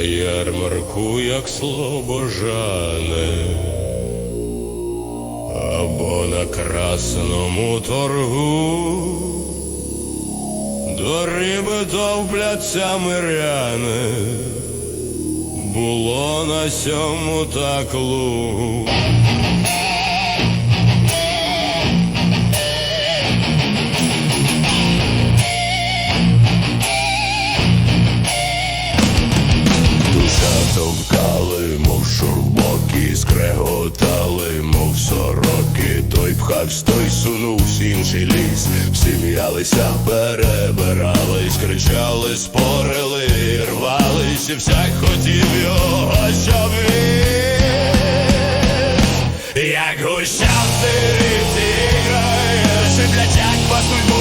ярмарку, як слобожане, або на красному торгу, до риби товпляться миряни, було на сьому так лугу. Скреготали, мов сороки, той пхавсь, той сунувсь інший ліс, всі м'ялися, перебирались, кричали, спорили, рвались, і всяк хотів його, щоб він, як гущав сирівці грає, шиплять, як пасуть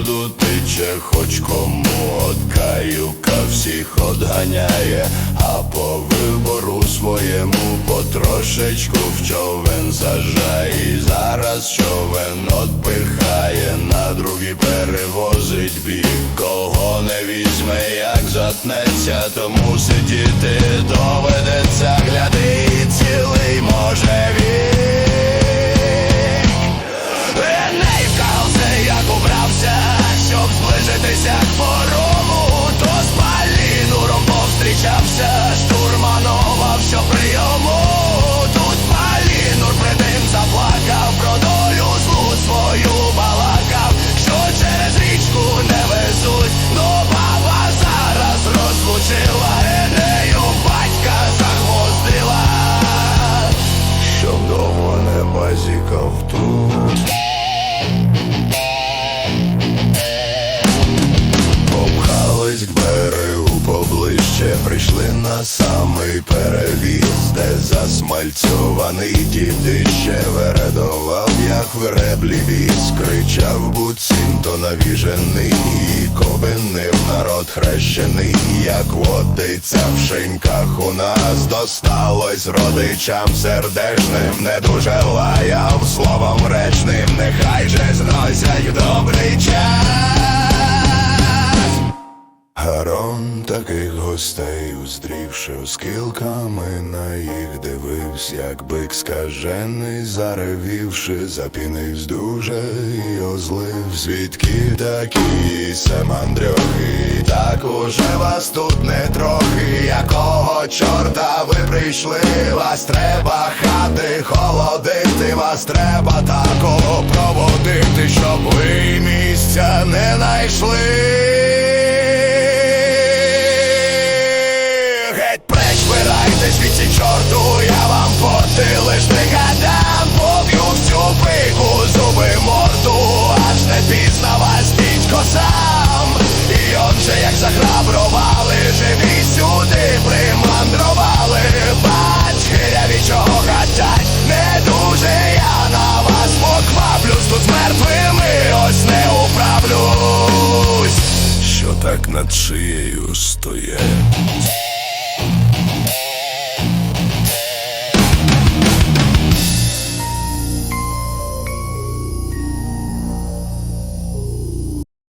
морду тиче, хоч кому от каюка всіх одганяє, а по вибору своєму потрошечку в човен сажає, І зараз човен отпихає, на другий перевозить бік, кого не візьме, як затнеться, тому сидіти tú. Прийшли на самий перевіз, де засмальцьований дідище вередував, як вереблі віз, кричав буцімто навіжений, і кобинив народ хрещений, як водиться в шиньках у нас досталось родичам сердечним, не дуже лаяв словом речним, нехай же зносять добрий час. Гарон таких гостей уздрівши скілками на їх дивився, як бик скажений, заревівши, запінивсь дуже і озлив, звідки такі семандрьохи, так уже вас тут не трохи, якого чорта ви прийшли, вас треба хати холодити, вас треба тако проводити, щоб ви місця не знайшли. Чорту, я вам поти лиш не гадам, поб'ю всю пику, зуби морду, аж не пізно вас дідько сам. І отже, як захрабрували, живі сюди примандрували, батьки, я чого гадать, не дуже я на вас покваплюсь, тут з мертвими ось не управлюсь. Що так над шиєю стоять?